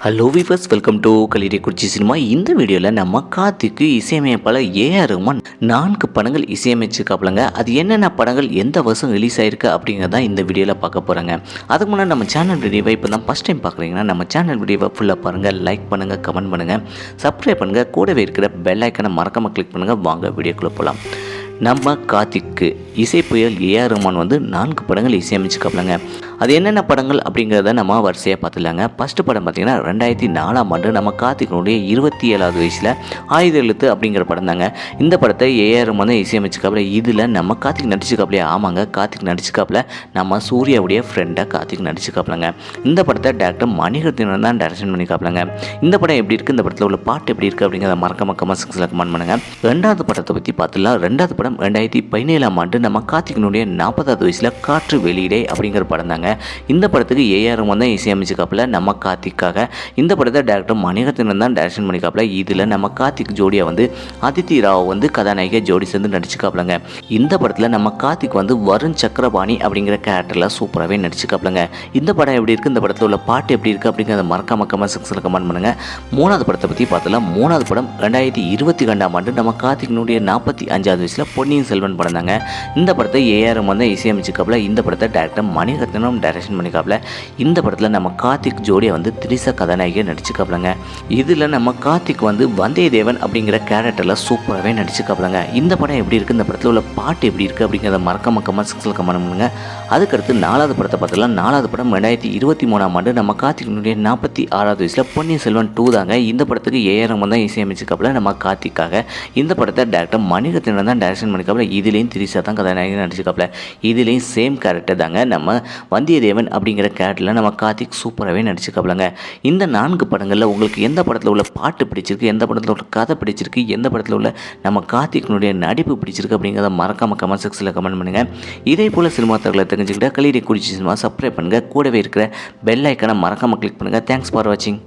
Hello viewers welcome to Kallidaikurichi cinema இந்த வீடியோவில் நம்ம கார்த்திக்கு இசையமைப்பாளர் ஏஆர் ரஹ்மான் நான்கு படங்கள் இசையமைச்சிருக்காப்புலங்க அது என்னென்ன படங்கள் எந்த வருஷம் ரிலீஸ் ஆயிருக்கு அப்படிங்கிறத இந்த வீடியோவில் பார்க்க போகிறாங்க அதுக்கு முன்னாடி நம்ம சேனல் வீடியோவை இப்போ தான் ஃபஸ்ட் டைம் பார்க்குறீங்கன்னா நம்ம சேனல் வீடியோவை ஃபுல்லாக பாருங்கள் லைக் பண்ணுங்கள் கமெண்ட் பண்ணுங்கள் சப்ஸ்கிரைப் பண்ணுங்கள் கூடவே இருக்கிற பெல் ஐக்கனை மறக்காமல் கிளிக் பண்ணுங்கள் வாங்க வீடியோக்குள்ளே போகலாம் நம்ம கார்த்திக்கு இசை புயல் ஏஆர் ரஹ்மான் வந்து நான்கு படங்கள் இசையமைச்சுக்காப்லங்க அது என்னென்ன படங்கள் அப்படிங்கிறத நம்ம வரிசையாக பார்த்துலாங்க ஃபஸ்ட்டு படம் பார்த்திங்கன்னா ரெண்டாயிரத்தி நாலாம் ஆண்டு நம்ம கார்த்திகனுடைய இருபத்தி ஏழாவது வயசில் ஆயுத எழுத்து அப்படிங்கிற படம் தாங்க. இந்த படத்தை ஏஆர் வந்து இசையமைச்சிக்காப்புல இதில் நம்ம கார்த்திக் நடிச்சுக்காப்புலையே ஆமாங்க கார்த்திக் நடிச்சுக்காப்புல நம்ம சூர்யாவுடைய ஃப்ரெண்டாக கார்த்திக் நடிச்சுக்காப்புலங்க இந்த படத்தை டேரக்டர் மணிரத்னம் தான் டைரக்ஷன் பண்ணிக்காப்புலங்க இந்த படம் எப்படி இருக்குது இந்த படத்தில் உள்ள பாட்டு எப்படி இருக்குது அப்படிங்கிறத மறக்காம கமெண்ட் செக்ஷனில் கமெண்ட் பண்ணுங்கள் ரெண்டாவது படத்தை பற்றி பார்த்துலாம் ரெண்டாவது படம் ரெண்டாயிரத்தி பதினேழாம் ஆண்டு நம்ம கார்த்திகனுடைய நாற்பதாவது வயசில் காற்று வெளியிடே அப்படிங்கிற படம் தாங்க. இந்த படத்துக்கு ஏஆர் ரஹ்மான் தான் இசையமைச்சுக்காப்புல நம்ம கார்த்திக்காக. இந்த படத்தை டேரக்டர் மணிரத்னம் தான் டேரக்ஷன் பண்ணிக்காப்புல இதில் நம்ம கார்த்திக் ஜோடியாக வந்து அதித்தி ராவ் வந்து கதாநாயகி ஜோடி சேர்ந்து நடிச்சுக்காப்புலங்க இந்த படத்தில் நம்ம கார்த்திக் வந்து வருண் சக்கரபாணி அப்படிங்கிற கேரக்டரில் சூப்பராகவே நடிச்சுக்காப்புலங்க இந்த படம் எப்படி இருக்குது இந்த படத்தில் உள்ள பாட்டு எப்படி இருக்குது அப்படிங்கிறத மறக்காம கமெண்ட் செக்ஷனில் கமெண்ட் பண்ணுங்கள் மூணாவது படத்தை பற்றி பார்த்தலாம் மூணாவது படம் ரெண்டாயிரத்தி இருபத்தி ரெண்டாம் ஆண்டு நம்ம கார்த்திக்னுடைய நாற்பத்தி அஞ்சாவது வயசில் பொன்னியின் செல்வன் படம் தாங்க இந்த படத்தை ஏஆர் தான் இசையமைச்சுக்காப்புல இந்த படத்தை டேரக்டர் மணிரத்னம் டைரக்ஷன் பண்ணிக்காப்புல. இந்த படத்தில் நம்ம கார்த்திக் ஜோடியை வந்து திரிசா கதாநாயகியை நடிச்சுக்காப்புலங்க. இதில் நம்ம கார்த்திக் வந்து வந்தயத்தேவன் அப்படிங்கிற கேரக்டரில் சூப்பராகவே நடிச்சுக்காப்புலங்க. இந்த படம் எப்படி இருக்குது இந்த படத்தில் உள்ள பாட்டு எப்படி இருக்குது அப்படிங்கிறத மறக்காம கமெண்ட் செக்ஷனில் கமெண்ட் பண்ணுங்க. அதுக்கடுத்து நாலாவது படத்தை பார்த்தலாம் நாலாவது படம் ரெண்டாயிரத்தி இருபத்தி மூணாம் ஆண்டு நம்ம கார்த்திகனுடைய நாற்பத்தி ஆறாவது வயசில் பொன்னியின் செல்வன் டூ தாங்க. இந்த படத்துக்கு ஏஆர் ரஹ்மான் தான் இசையமைச்சுக்காப்புல நம்ம கார்த்திக்காக. இந்த படத்தை டேரக்டர் மணிரத்னம் தான் டேரக்ஷன் பண்ணிக்காப்புல. இதுலேயும் திரிசா தான் கதாநாயகன் நடிச்சுக்காப்புல. இதுலேயும் சேம் கேரக்டர் தாங்க. நம்ம வந்து வந்தியத்தேவன் அப்படிங்கிற கேரக்டரில் நம்ம கார்த்திக் சூப்பராகவே நடிச்சுக்காப்புலங்க இந்த நான்கு படங்களில் உங்களுக்கு எந்த படத்தில் உள்ள பாட்டு பிடிச்சிருக்கு எந்த படத்தில் உள்ள கதை பிடிச்சிருக்கு எந்த படத்தில் உள்ள நம்ம கார்த்திக்னுடைய நடிப்பு பிடிச்சிருக்கு அப்படிங்கிறத மறக்காம கமெண்ட் செக்ஷனில் கமெண்ட் பண்ணுங்கள் இதே போல் சினிமா தகவலை தெரிஞ்சுக்கிட்டால் கலிடி குறிச்சி சினிமா சப்ஸ்கிரைப் பண்ணுங்கள் கூடவே இருக்கிற பெல் ஐக்கனை மறக்காமல் கிளிக் பண்ணுங்கள் தேங்க்ஸ் ஃபார் வாட்சிங்